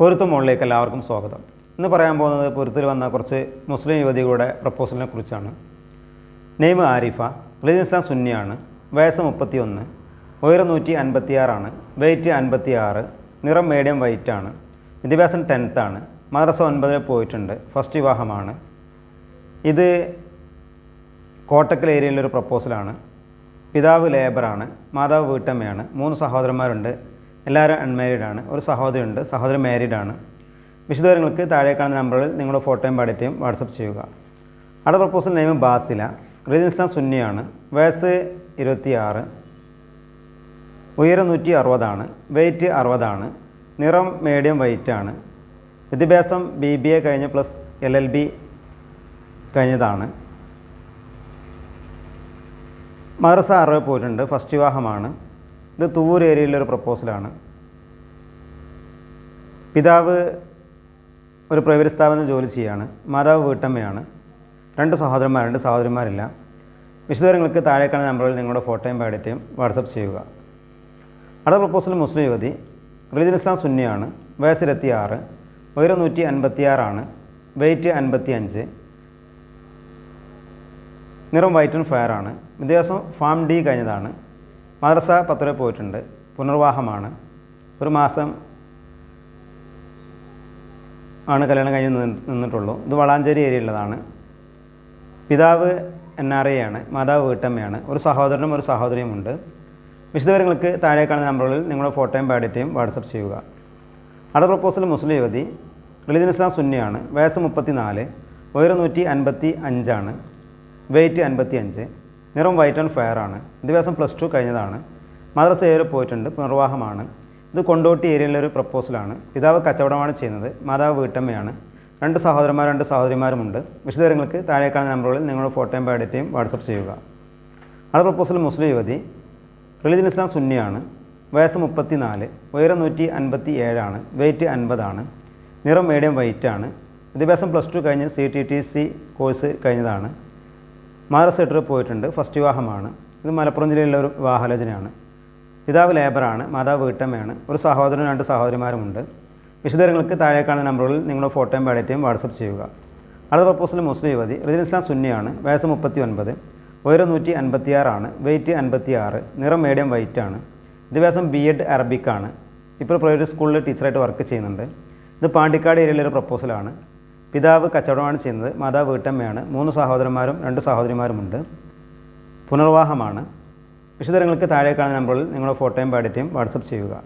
പൊരുത്തം മുകളിലേക്ക് എല്ലാവർക്കും സ്വാഗതം. ഇന്ന് പറയാൻ പോകുന്നത് പൊരുത്തിൽ വന്ന കുറച്ച് മുസ്ലിം യുവതികളുടെ പ്രപ്പോസലിനെ കുറിച്ചാണ്. നെയ്മ് ആരിഫ റിലീജൻ ഇസ്ലാം സുന്നിയാണ് വയസ്സ് മുപ്പത്തി ഒന്ന് ഉയരം നൂറ്റി അൻപത്തി ആറാണ് വെയിറ്റ് അൻപത്തി ആറ് നിറം മീഡിയം വൈറ്റ് ആണ് വിദ്യാഭ്യാസം ടെൻത്താണ് മദ്രസ ഒൻപതിൽ പോയിട്ടുണ്ട് ഫസ്റ്റ് വിവാഹമാണ്. ഇത് കോട്ടക്കൽ ഏരിയയിലൊരു പ്രപ്പോസലാണ്. പിതാവ് ലേബറാണ് മാതാവ് വീട്ടമ്മയാണ് മൂന്ന് സഹോദരന്മാരുണ്ട് എല്ലാവരും അൺമാരീഡ് ആണ്. ഒരു സഹോദരിയുണ്ട്. സഹോദരൻ ആണ്. വിശദവിവരങ്ങൾക്ക് താഴെ കാണുന്ന നമ്പറിൽ നിങ്ങളുടെ ഫോട്ടോയും പാടിറ്റയും വാട്സപ്പ് ചെയ്യുക. അടുത്ത proposal name Basila. Religion Islam സുന്നിയാണ്. വയസ്സ് ഇരുപത്തിയാറ്. ഉയരം നൂറ്റി അറുപതാണ് വെയിറ്റ് അറുപതാണ്. നിറം മീഡിയം വൈറ്റ് ആണ്. വിദ്യാഭ്യാസം ബി ബി എ കഴിഞ്ഞ് പ്ലസ് എൽ എൽ ബി കഴിഞ്ഞതാണ്. മദ്രസ അറിവ് പോയിട്ടുണ്ട് ഫസ്റ്റ് വിവാഹമാണ്. ഇത് തൂവൂർ ഏരിയയിലൊരു പ്രപ്പോസലാണ്. പിതാവ് ഒരു പ്രൈവറ്റ് സ്ഥാപനത്തിൽ ജോലി ചെയ്യാണ്. മാതാവ് വീട്ടമ്മയാണ്. രണ്ട് സഹോദരന്മാരുണ്ട് സഹോദരന്മാരില്ല വിശദവിവരങ്ങൾക്ക് താഴെ കാണുന്ന നമ്പറിൽ നിങ്ങളുടെ ഫോട്ടോയും ബയോഡേറ്റയും വാട്സപ്പ് ചെയ്യുക. അടുത്ത പ്രപ്പോസൽ മുസ്ലിം യുവതി റിലീജൻ ഇസ്ലാം സുന്നിയാണ്. വയസ്സ് ഇരുപത്തി ആറ് ഉയരം നൂറ്റി അൻപത്തി ആറാണ് വെയിറ്റ് അൻപത്തി അഞ്ച് നിറം വൈറ്റ് ആൻഡ് ഫയർ ആണ് വിദ്യാഭ്യാസം ഫാം ഡി കഴിഞ്ഞതാണ്. മദ്രസ പത്ത് വരെ പോയിട്ടുണ്ട്. പുനർവാഹമാണ് ഒരു മാസം ആണ് കല്യാണം കഴിഞ്ഞ് നിന്ന് നിന്നിട്ടുള്ളൂ. ഇത് വളാഞ്ചേരി ഏരിയയിലുള്ളതാണ് പിതാവ് എൻ ആർ ഐ ആണ്. മാതാവ് വീട്ടമ്മയാണ്. ഒരു സഹോദരനും ഒരു സഹോദരിയും ഉണ്ട്. വിശദവിവരങ്ങൾക്ക് താഴെ കാണുന്ന നമ്പറുകളിൽ നിങ്ങളുടെ ഫോട്ടോയും ബയോഡേറ്റയും വാട്സപ്പ് ചെയ്യുക. അടുത്ത പ്രപ്പോസൽ മുസ്ലിം യുവതി. റിലീജൻ ഇസ്ലാം സുന്നിയാണ്. വയസ്സ് മുപ്പത്തി നാല് ഉയരം നൂറ്റി അൻപത്തി അഞ്ചാണ് വെയിറ്റ് അൻപത്തി അഞ്ച് നിറം വൈറ്റ് ആൻഡ് ഫയർ ആണ്. ദിവസം പ്ലസ് ടു കഴിഞ്ഞതാണ്. മദ്രസ ഏരിയ പോയിട്ടുണ്ട് പുനർവാഹമാണ് ഇത് കൊണ്ടോട്ടി ഏരിയയിലൊരു പ്രപ്പോസലാണ് പിതാവ് കച്ചവടമാണ് ചെയ്യുന്നത് മാതാവ് വീട്ടമ്മയാണ്. രണ്ട് സഹോദരന്മാർ രണ്ട് സഹോദരിമാരുമുണ്ട്. വിശദവിവരങ്ങൾക്ക് താഴെ കാണുന്ന നമ്പറുകളിൽ നിങ്ങളുടെ ഫോട്ടോയും ബയോഡേറ്റയും വാട്സപ്പ് ചെയ്യുക. അടുത്ത പ്രപ്പോസൽ മുസ്ലിം യുവതി. റിലീജിയൻ ഇസ്ലാം സുന്നിയാണ് വയസ്സ് മുപ്പത്തി നാല് ഉയരം നൂറ്റി അൻപത്തി ഏഴാണ് വെയിറ്റ് അൻപതാണ്. നിറം മീഡിയം വൈറ്റ് ആണ്. വിദ്യാഭ്യാസം പ്ലസ് ടു കഴിഞ്ഞ് C T T C course കഴിഞ്ഞതാണ്. ട്രിപ്പ് പോയിട്ടുണ്ട്. ഫസ്റ്റ് വിവാഹമാണ്. ഇത് മലപ്പുറം ജില്ലയിലുള്ള ഒരു വിവാഹാലോചനയാണ് പിതാവ് ലേബറാണ് മാതാവ് വീട്ടമ്മയാണ്. ഒരു സഹോദരനും രണ്ട് സഹോദരിമാരുമുണ്ട്. വിശദങ്ങൾക്ക് താഴെ കാണുന്ന നമ്പറുകളിൽ നിങ്ങളുടെ ഫോട്ടോയും ബയോഡേറ്റയും വാട്സപ്പ് ചെയ്യുക. അടുത്ത പ്രപ്പോസൽ മുസ്ലിം യുവതി. റിജിൻ ഇസ്ലാം സുന്നിയാണ്. വയസ്സ് മുപ്പത്തി ഒൻപത് ഉയരം നൂറ്റി അൻപത്തിയാറാണ് വെയിറ്റ് അൻപത്തി ആറ് നിറം മീഡിയം വൈറ്റ് ആണ്. വിദ്യാഭ്യാസം ബി എഡ് അറബിക്കാണ് ഇപ്പോൾ പ്രൈവറ്റ് സ്കൂളിൽ ടീച്ചറായിട്ട് വർക്ക് ചെയ്യുന്നുണ്ട്. ഇത് പാണ്ടിക്കാട് ഏരിയയിലൊരു പ്രപ്പോസലാണ് പിതാവ് കച്ചവടമാണ് ചെയ്യുന്നത് മാതാവ് വീട്ടമ്മയാണ്. മൂന്ന് സഹോദരന്മാരും രണ്ട് സഹോദരിമാരുമുണ്ട്. പുനർവാഹമാണ് വിശദങ്ങൾക്ക് താഴെ കാണുന്ന നമ്പറിൽ നിങ്ങളുടെ ഫോട്ടോയും ബയോഡേറ്റയും വാട്സപ്പ് ചെയ്യുക.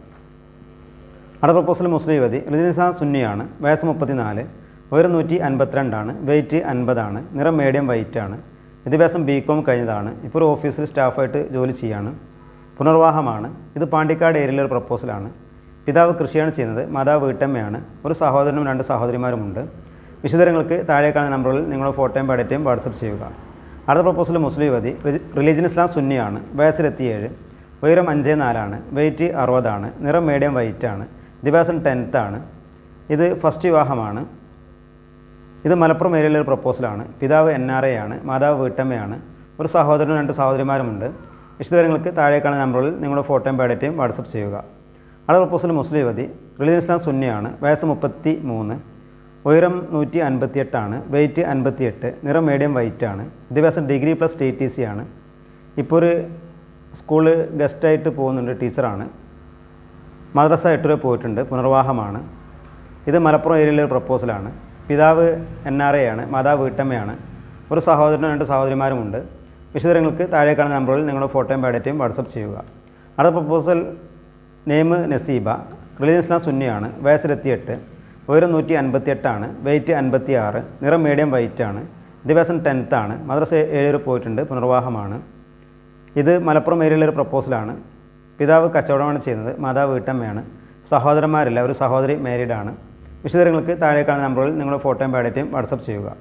അടുത്ത പ്രപ്പോസൽ മുസ്ലിം യുവതി റിജിനിസ സുന്നിയാണ് വയസ്സ് മുപ്പത്തി നാല് ഉയരം നൂറ്റി അൻപത്തിരണ്ടാണ് വെയിറ്റ് അൻപതാണ് നിറം മീഡിയം വൈറ്റ് ആണ് വിദ്യാഭ്യാസം ബി കോം കഴിഞ്ഞതാണ് ഇപ്പോൾ ഒരു ഓഫീസിൽ സ്റ്റാഫായിട്ട് ജോലി ചെയ്യാണ്. പുനർവാഹമാണ് ഇത് പാണ്ടിക്കാട് ഏരിയയിലെ ഒരു പ്രപ്പോസലാണ്. പിതാവ് കൃഷിയാണ് ചെയ്യുന്നത് മാതാവ് വീട്ടമ്മയാണ് ഒരു സഹോദരനും രണ്ട് സഹോദരിമാരുമുണ്ട്. വിശദങ്ങൾക്ക് താഴെ കാണുന്ന നമ്പറുകളിൽ നിങ്ങളുടെ ഫോട്ടോയും ബയോഡേറ്റയും വാട്സപ്പ് ചെയ്യുക. അടുത്ത പ്രപ്പോസൽ മുസ്ലിം യുവതി റിലീജിയൻ ഇസ്ലാം സുന്നിയാണ് വയസ്സിലെത്തിയേഴ് ഉയരം അഞ്ച് നാലാണ് വെയിറ്റ് അറുപതാണ് നിറം മീഡിയം വൈറ്റ് ആണ് ടെൻത്താണ് ഇത് ഫസ്റ്റ് വിവാഹമാണ്. ഇത് മലപ്പുറം ഏരിയയിലെ ഒരു പ്രപ്പോസലാണ് പിതാവ് എൻ ആർ എ ആണ് മാതാവ് വീട്ടമ്മയാണ് ഒരു സഹോദരനും രണ്ട് സഹോദരിമാരുമുണ്ട് വിശദവിവരങ്ങൾക്ക് താഴെ കാണുന്ന നമ്പറിൽ നിങ്ങളുടെ ഫോട്ടോയും ബയോഡേറ്റയും വാട്സപ്പ് ചെയ്യുക. അടുത്ത പ്രപ്പോസൽ മുസ്ലിം യുവതി റിലീജിയൻ ഇസ്ലാം സുന്നിയാണ് വയസ്സ് മുപ്പത്തി മൂന്ന് ഉയരം നൂറ്റി അൻപത്തിയെട്ടാണ് വെയിറ്റ് അൻപത്തിയെട്ട് നിറം മീഡിയം വൈറ്റ് ആണ് വിദ്യാഭ്യാസം degree plus T T C ആണ്. ഇപ്പോൾ ഒരു സ്കൂൾ ഗസ്റ്റായിട്ട് പോകുന്നുണ്ട് ടീച്ചറാണ് മദ്രസ എട്ട് പോയിട്ടുണ്ട് പുനർവാഹമാണ്. ഇത് മലപ്പുറം ഏരിയയിലെ ഒരു പ്രപ്പോസലാണ് പിതാവ് എൻ ആർ എ ആണ് മാതാവ് വീട്ടമ്മയാണ്. ഒരു സഹോദരനും രണ്ട് സഹോദരിമാരുമുണ്ട്. വിശദങ്ങൾക്ക് താഴെ കാണുന്ന നമ്പറിൽ നിങ്ങളുടെ ഫോട്ടോയും ബയോഡേറ്റയും വാട്സപ്പ് ചെയ്യുക. അടുത്ത proposal name Naseeba religion Islam സുന്നിയാണ് വയസ്സിലെത്തിയെട്ട്. ഉയരം നൂറ്റി അൻപത്തിയെട്ടാണ്. വെയിറ്റ് അൻപത്തി ആറ് നിറം മീഡിയം വൈറ്റ് ആണ്. വിദ്യാഭ്യാസം ടെൻത്ത് ആണ്. മദ്രസ ഏഴര പോയിട്ടുണ്ട്. പുനർവാഹമാണ്. ഇത് മലപ്പുറം ഏരിയയിലെ ഒരു പ്രപ്പോസലാണ് പിതാവ് കച്ചവടമാണ് ചെയ്യുന്നത്. മാതാവ് വീട്ടമ്മയാണ്. സഹോദരന്മാരില്ല ഒരു സഹോദരി മാരീഡാണ് വിശദങ്ങൾക്ക് താഴെ കാണുന്ന നമ്പറിൽ നിങ്ങളുടെ ഫോട്ടോയും ബയോഡേറ്റയും വാട്സപ്പ് ചെയ്യുക.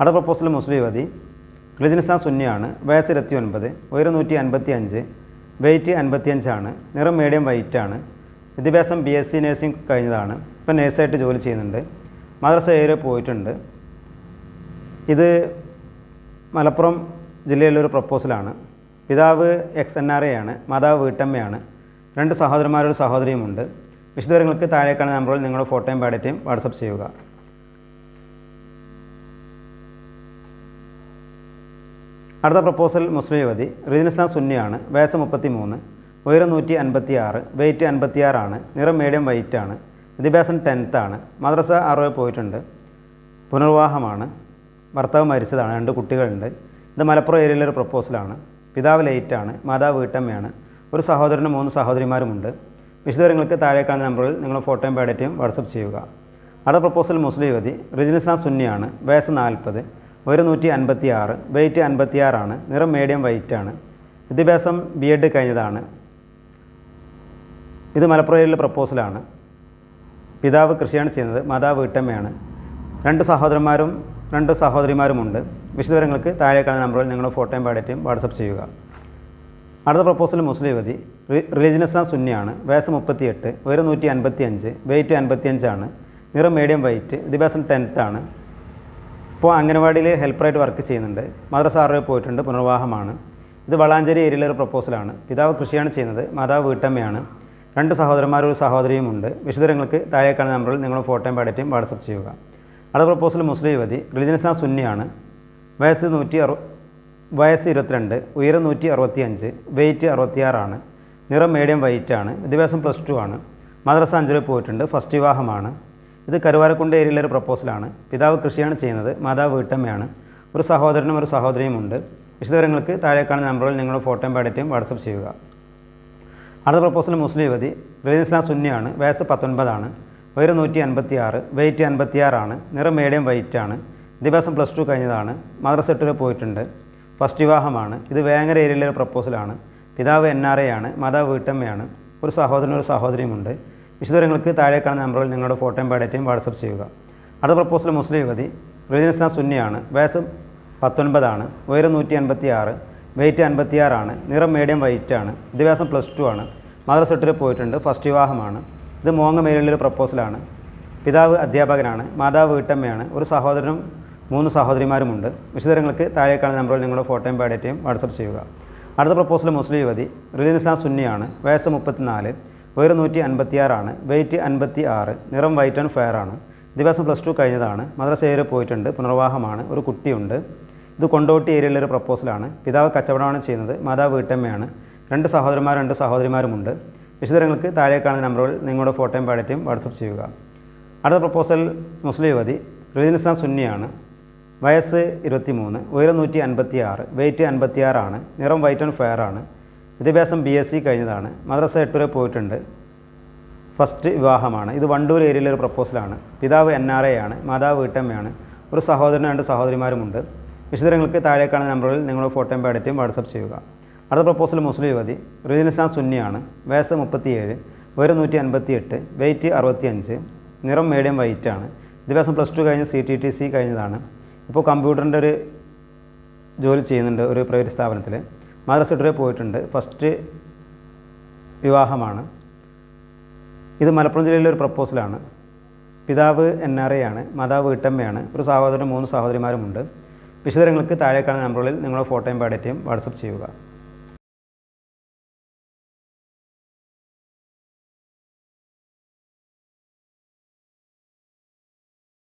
അടുത്ത പ്രപ്പോസൽ മുസ്ലിം യുവതി. റിലിജൻ സുന്നിയാണ്. വയസ്സ് ഇരുപത്തി ഒൻപത് ഉയരം നൂറ്റി അൻപത്തി അഞ്ച് വെയിറ്റ് അൻപത്തിയഞ്ചാണ്. നിറം മീഡിയം വൈറ്റ് ആണ്. വിദ്യാഭ്യാസം ബി എസ് സി നഴ്സിംഗ് കഴിഞ്ഞതാണ്. ഇപ്പം നേഴ്സായിട്ട് ജോലി ചെയ്യുന്നുണ്ട്. മദ്രസ ഏരിയ പോയിട്ടുണ്ട്. ഇത് മലപ്പുറം ജില്ലയിലൊരു പ്രപ്പോസലാണ്. പിതാവ് എക്സ് എൻ ആർ എ ആണ് മാതാവ് വീട്ടമ്മയാണ്. രണ്ട് സഹോദരന്മാരൊരു സഹോദരിയുമുണ്ട്. വിശദവിവരങ്ങൾക്ക് താഴേക്കാണ് നമ്പറിൽ നിങ്ങളുടെ ഫോട്ടോയും ബയോഡേറ്റയും വാട്സപ്പ് ചെയ്യുക. അടുത്ത പ്രപ്പോസൽ മുസ്ലിം യുവതി റീജൻ സുന്നിയാണ് വയസ്സ് മുപ്പത്തി മൂന്ന് ഉയരം നൂറ്റി അൻപത്തി ആറ് വെയിറ്റ് അൻപത്തിയാറാണ് നിറം മീഡിയം വൈറ്റാണ് വിദ്യാഭ്യാസം ടെൻത്താണ്. മദ്രസ അറുപത് പോയിട്ടുണ്ട്. പുനർവിവാഹമാണ്. ഭർത്താവ് മരിച്ചതാണ്. രണ്ട് കുട്ടികളുണ്ട്. ഇത് മലപ്പുറം ഏരിയയിലെ ഒരു പ്രപ്പോസലാണ്. പിതാവ് ലേറ്റാണ്. മാതാവ് വീട്ടമ്മയാണ്. ഒരു സഹോദരനും മൂന്ന് സഹോദരിമാരുമുണ്ട്. വിശദവിവരങ്ങൾക്ക് താഴെ കാണുന്ന നമ്പറിൽ നിങ്ങൾ ഫോട്ടോയും ബയോഡേറ്റയും വാട്സപ്പ് ചെയ്യുക. അടുത്ത പ്രപ്പോസൽ മുസ്ലിം യുവതി റിജിൻ ഇസ്ലാം സുന്നിയാണ്. വയസ്സ് നാൽപ്പത്. ഒരു നൂറ്റി അൻപത്തി ആറ് വെയിറ്റ് അൻപത്തിയാറാണ്. നിറം മീഡിയം വൈറ്റ് ആണ് വിദ്യാഭ്യാസം ബി എഡ് കഴിഞ്ഞതാണ്. ഇത് മലപ്പുറം ഏരിയയിലെ പ്രപ്പോസലാണ്. പിതാവ് കൃഷിയാണ് ചെയ്യുന്നത് മാതാവ് വീട്ടമ്മയാണ്. രണ്ട് സഹോദരന്മാരും രണ്ട് സഹോദരിമാരുമുണ്ട്. വിശദവിവരങ്ങൾക്ക് താഴെ കാണുന്ന നമ്പറിൽ നിങ്ങൾ ഫോട്ടോയും ബയോഡേറ്റയും വാട്സപ്പ് ചെയ്യുക. അടുത്ത പ്രപ്പോസൽ മുസ്ലിം യുവതി റിലീജിയൻ ഇസ്ലാം സുന്നിയാണ് വയസ്സ് മുപ്പത്തിയെട്ട് ഉയരം നൂറ്റി അൻപത്തി അഞ്ച് വെയിറ്റ് അൻപത്തിയഞ്ചാണ് നിറം മീഡിയം വൈറ്റ് വിദ്യാഭ്യാസം ആണ് ഇപ്പോൾ അംഗനവാടിയിൽ ഹെൽപ്പറായിട്ട് വർക്ക് ചെയ്യുന്നുണ്ട്. മദ്രസ ആറിൽ പോയിട്ടുണ്ട് പുനർവാഹമാണ് ഇത് വളാഞ്ചേരി ഏരിയയിലെ ഒരു പ്രപ്പോസലാണ് പിതാവ് കൃഷിയാണ് ചെയ്യുന്നത് മാതാവ് വീട്ടമ്മയാണ്. രണ്ട് സഹോദരന്മാരും ഒരു സഹോദരിയും ഉണ്ട്. വിശദങ്ങൾക്ക് താഴെ കാണുന്ന നമ്പറിൽ നിങ്ങൾ ഫോട്ടോയും പാടേറ്റും വാട്സപ്പ് ചെയ്യുക. അടുത്ത പ്രപ്പോസൽ മുസ്ലിം യുവതി റിലിജൻ ഇസ്ലാം സുന്നിയാണ് വയസ്സ് നൂറ്റി അറു വയസ്സ് ഇരുപത്തിരണ്ട് ഉയരം നൂറ്റി അറുപത്തി അഞ്ച് വെയിറ്റ് അറുപത്തിയാറാണ് നിറം മീഡിയം വൈറ്റ് ആണ്. വിദ്യാഭ്യാസം പ്ലസ് ടു ആണ്. മദ്രസ അഞ്ചിൽ പോയിട്ടുണ്ട്. ഫസ്റ്റ് വിവാഹമാണ്. ഇത് കരുവാരക്കുണ്ട് ഏരിയയിലെ ഒരു പ്രപ്പോസലാണ് പിതാവ് കൃഷിയാണ് ചെയ്യുന്നത്. മാതാവ് വീട്ടമ്മയാണ്. ഒരു സഹോദരനും ഒരു സഹോദരിയുമുണ്ട് വിശദവിവരങ്ങൾക്ക് താഴെ കാണുന്ന നമ്പറിൽ നിങ്ങൾ ഫോട്ടോയും ബയോഡേറ്റയും വാട്സപ്പ് ചെയ്യുക. അടുത്ത പ്രപ്പോസൽ മുസ്ലിം യുവതി റിലീൻ ഇസ്ലാം സുന്നിയാണ് വയസ്സ് പത്തൊൻപതാണ് ഉയരം നൂറ്റി അൻപത്തി ആറ് വെയിറ്റ് അൻപത്തിയാറാണ് നിറം മീഡിയം വൈറ്റ് ആണ് വിദ്യാഭ്യാസം പ്ലസ് ടു കഴിഞ്ഞതാണ് മദ്രസ എട്ടിൽ പോയിട്ടുണ്ട് ഫസ്റ്റ് വിവാഹമാണ് ഇത് വേങ്ങര ഏരിയയിലെ പ്രപ്പോസലാണ് പിതാവ് എൻ ആർ എ ആണ് മാതാവ് വീട്ടമ്മയാണ് ഒരു സഹോദരനും ഒരു സഹോദരിയുമുണ്ട് വിശദവിവരങ്ങൾക്ക് താഴെ കാണുന്ന നമ്പറിൽ നിങ്ങളുടെ ഫോട്ടോയും ബയോഡേറ്റയും വാട്സപ്പ് ചെയ്യുക. അടുത്ത പ്രപ്പോസൽ മുസ്ലിം യുവതി റിലീൻ ഇസ്ലാം സുന്നിയാണ് വയസ്സ് പത്തൊൻപതാണ് ഉയരം നൂറ്റി അൻപത്തി ആറ് വെയിറ്റ് അൻപത്തിയാറാണ്. നിറം മീഡിയം വൈറ്റ് ആണ്. വിദ്യാഭ്യാസം പ്ലസ് ടു ആണ്. മദർ സെട്ടിൽ പോയിട്ടുണ്ട്. ഫസ്റ്റ് വിവാഹമാണ്. ഇത് മോങ്ങ പ്രപ്പോസലാണ് പിതാവ് അധ്യാപകനാണ്. മാതാവ് വീട്ടമ്മയാണ്. ഒരു സഹോദരനും മൂന്ന് സഹോദരിമാരുമുണ്ട് വിശദങ്ങൾക്ക് താഴെ കാണുന്ന നമ്പറിൽ നിങ്ങളുടെ ഫോട്ടോയും ബയോഡേറ്റയും വാട്സപ്പ് ചെയ്യുക. അടുത്ത പ്രപ്പോസൽ മുസ്ലിം യുവതി. റിലീൻ ഇസ്ലാം സുന്നിയാണ്. വയസ്സ് മുപ്പത്തിനാല്. ഉയരം നൂറ്റി അൻപത്തിയാറാണ് വെയിറ്റ് അൻപത്തി ആറ് നിറം വൈറ്റ് ആൻഡ് ഫെയർ ആണ്. ദിവസം പ്ലസ് ടു കഴിഞ്ഞതാണ്. മദ്രസേരെ പോയിട്ടുണ്ട്. പുനർവാഹമാണ് ഒരു കുട്ടിയുണ്ട്. ഇത് കൊണ്ടോട്ടി ഏരിയയിലെ ഒരു പ്രപ്പോസലാണ്. പിതാവ് കച്ചവടമാണ് ചെയ്യുന്നത് മാതാവ് വീട്ടമ്മയാണ്. രണ്ട് സഹോദരന്മാർ രണ്ട് സഹോദരിമാരുമുണ്ട്. വിശദങ്ങൾക്ക് താഴെ കാണുന്ന നമ്പറുകൾ നിങ്ങളുടെ ഫോട്ടോയും ബയോഡേറ്റയും വാട്സപ്പ് ചെയ്യുക. അടുത്ത പ്രപ്പോസൽ മുസ്ലിം യുവതി റിലീൻ ഇസ്ലാം സുന്നിയാണ്. വയസ്സ് ഇരുപത്തി മൂന്ന് ഉയരം നൂറ്റി അൻപത്തി ആറ് വെയിറ്റ് അൻപത്തിയാറാണ് നിറം വൈറ്റ് ആൻഡ് ഫെയർ ആണ്. വിദ്യാഭ്യാസം ബി എസ് സി കഴിഞ്ഞതാണ് മദ്രസ എട്ട് വരെ പോയിട്ടുണ്ട്. ഫസ്റ്റ് വിവാഹമാണ്. ഇത് വണ്ടൂർ ഏരിയയിലെ ഒരു പ്രപ്പോസലാണ്. പിതാവ് എൻ ആർ എ ആണ് മാതാവ് വീട്ടമ്മയാണ്. ഒരു സഹോദരനും രണ്ട് സഹോദരിമാരുമുണ്ട്. വിശദങ്ങൾക്ക് താഴെ കാണുന്ന നമ്പറിൽ നിങ്ങളുടെ ഫോട്ടോയും ബയോഡേറ്റയും വാട്സപ്പ് ചെയ്യുക. അടുത്ത പ്രപ്പോസൽ മുസ്ലിം യുവതി റിജിൻ ഇസ്ലാം സുന്നിയാണ് വയസ്സ് മുപ്പത്തിയേഴ് ഉയരം നൂറ്റി അൻപത്തി എട്ട് വെയിറ്റ് അറുപത്തിയഞ്ച് നിറം മീഡിയം വൈറ്റ് ആണ്. വിദ്യാഭ്യാസം പ്ലസ് ടു കഴിഞ്ഞ് സി ടി ടി സി കഴിഞ്ഞതാണ്. ഇപ്പോൾ കമ്പ്യൂട്ടറിന്റെ ഒരു ജോലി ചെയ്യുന്നുണ്ട് ഒരു പ്രൈവറ്റ് സ്ഥാപനത്തിൽ മദ്രസ ഇട്ടുവരെ പോയിട്ടുണ്ട്. ഫസ്റ്റ് വിവാഹമാണ്. ഇത് മലപ്പുറം ജില്ലയിലെ ഒരു പ്രപ്പോസലാണ് പിതാവ് എൻ ആർ എ ആണ് മാതാവ് വീട്ടമ്മയാണ്. ഒരു സഹോദരൻ മൂന്ന് സഹോദരിമാരുമുണ്ട്. വിശദങ്ങൾക്ക് താഴെ കാണുന്ന നമ്പറുകളിൽ നിങ്ങളുടെ ഫോട്ടോയും ബയോഡേറ്റയും വാട്സപ്പ് ചെയ്യുക.